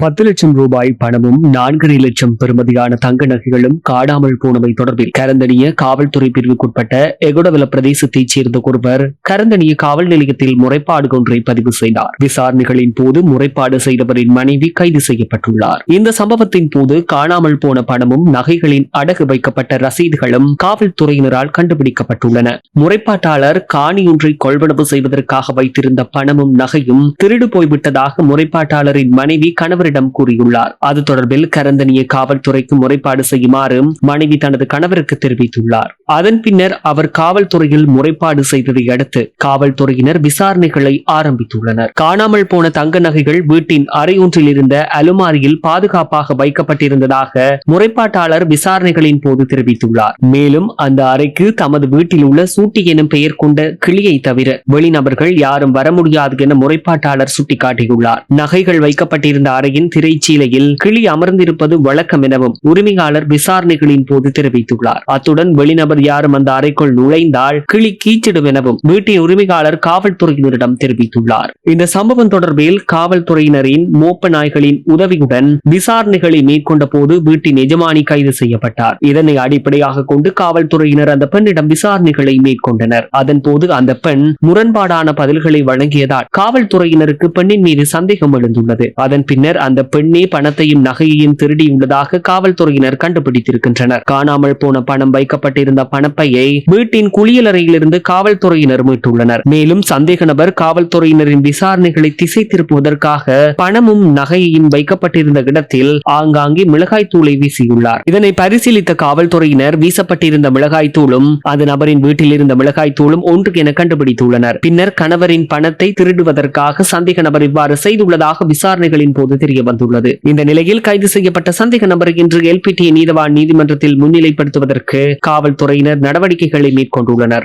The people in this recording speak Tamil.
பத்து லட்சம் ரூபாய் பணமும் நான்கரை லட்சம் பெறுமதியான தங்க நகைகளும் காணாமல் போனவை தொடர்பில் கரந்தனிய காவல்துறை பிரிவுக்குட்பட்ட எகுடவல பிரதேசத்தைச் சேர்ந்த ஒருவர் கரந்தனிய காவல் நிலையத்தில் முறைப்பாடு ஒன்றை பதிவு செய்தார். விசாரணைகளின் போது முறைப்பாடு செய்தவரின் மனைவி கைது செய்யப்பட்டுள்ளார். இந்த சம்பவத்தின் போது காணாமல் போன பணமும் நகைகளின் அடகு வைக்கப்பட்ட ரசீதுகளும் காவல்துறையினரால் கண்டுபிடிக்கப்பட்டுள்ளன. முறைப்பாட்டாளர் காணியொன்றை கொள்வனவு செய்வதற்காக வைத்திருந்த பணமும் நகையும் திருடு போய்விட்டதாக முறைப்பாட்டாளரின் மனைவி கணவர் கணவரிடம் கூறியுள்ளார். அது தொடர்பில் கரந்தனிய காவல்துறைக்கு முறைப்பாடு செய்யுமாறு மனைவி தனது கணவருக்கு தெரிவித்துள்ளார். அதன் பின்னர் அவர் காவல்துறையில் முறைப்பாடு செய்ததை அடுத்து காவல்துறையினர் விசாரணைகளை ஆரம்பித்துள்ளனர். காணாமல் போன தங்க நகைகள் வீட்டின் அறையொன்றில் இருந்த அலுமாரியில் பாதுகாப்பாக வைக்கப்பட்டிருந்ததாக முறைப்பாட்டாளர் விசாரணைகளின் போது தெரிவித்துள்ளார். மேலும் அந்த அறைக்கு தமது வீட்டில் உள்ள சூட்டி எனும் பெயர் கொண்ட கிளியை தவிர வெளிநபர்கள் யாரும் வர முடியாது என முறைப்பாட்டாளர் சுட்டிக்காட்டியுள்ளார். நகைகள் வைக்கப்பட்டிருந்த அறை ஆணையின் திரைச்சீலையில் கிளி அமர்ந்திருப்பது வழக்கம் எனவும் உரிமையாளர் விசாரணைகளின் போது தெரிவித்துள்ளார். அத்துடன் வெளிநபர் யாரும் அந்த அறைக்குள் நுழைந்தால் கிளி கீச்சிடும் எனவும் வீட்டின் உரிமையாளர் காவல்துறையினரிடம் தெரிவித்துள்ளார். இந்த சம்பவம் தொடர்பில் காவல்துறையினரின் மோப்ப நாய்களின் உதவியுடன் விசாரணைகளை மேற்கொண்ட போது வீட்டின் எஜமானி கைது செய்யப்பட்டார். இதனை அடிப்படையாக கொண்டு காவல்துறையினர் அந்த பெண்ணிடம் விசாரணைகளை மேற்கொண்டனர். அதன் போது அந்த பெண் முரண்பாடான பதில்களை வழங்கியதால் காவல்துறையினருக்கு பெண்ணின் மீது சந்தேகம் எழுந்துள்ளது. அதன் பின்னர் அந்த பெண்ணே பணத்தையும் நகையையும் திருடியுள்ளதாக காவல்துறையினர் கண்டுபிடித்திருக்கின்றனர். காணாமல் போன பணம் வைக்கப்பட்டிருந்த பணப்பையை வீட்டின் குளியலறையிலிருந்து காவல்துறையினர் மீட்டுள்ளனர். மேலும் சந்தேக நபர் காவல்துறையினரின் விசாரணைகளை திசை திருப்புவதற்காக பணமும் நகையையும் வைக்கப்பட்டிருந்த இடத்தில் ஆங்காங்கே மிளகாய் தூளை வீசியுள்ளார். இதனை பரிசீலித்த காவல்துறையினர் வீசப்பட்டிருந்த மிளகாய் தூளும் அந்த நபரின் வீட்டில் இருந்த மிளகாய் தூளும் ஒன்று என கண்டுபிடித்துள்ளனர். பின்னர் கணவரின் பணத்தை திருடுவதற்காக சந்தேக நபர் இவ்வாறு செய்துள்ளதாக விசாரணைகளின் போது தெரிய வந்துள்ளது. இந்த நிலையில் கைது செய்யப்பட்ட சந்தேக நபர் இன்று எல்பிடி நீதவான் நீதிமன்றத்தில் முன்னிலைப்படுத்துவதற்கு காவல்துறையினர் நடவடிக்கைகளை மேற்கொண்டுள்ளனர்.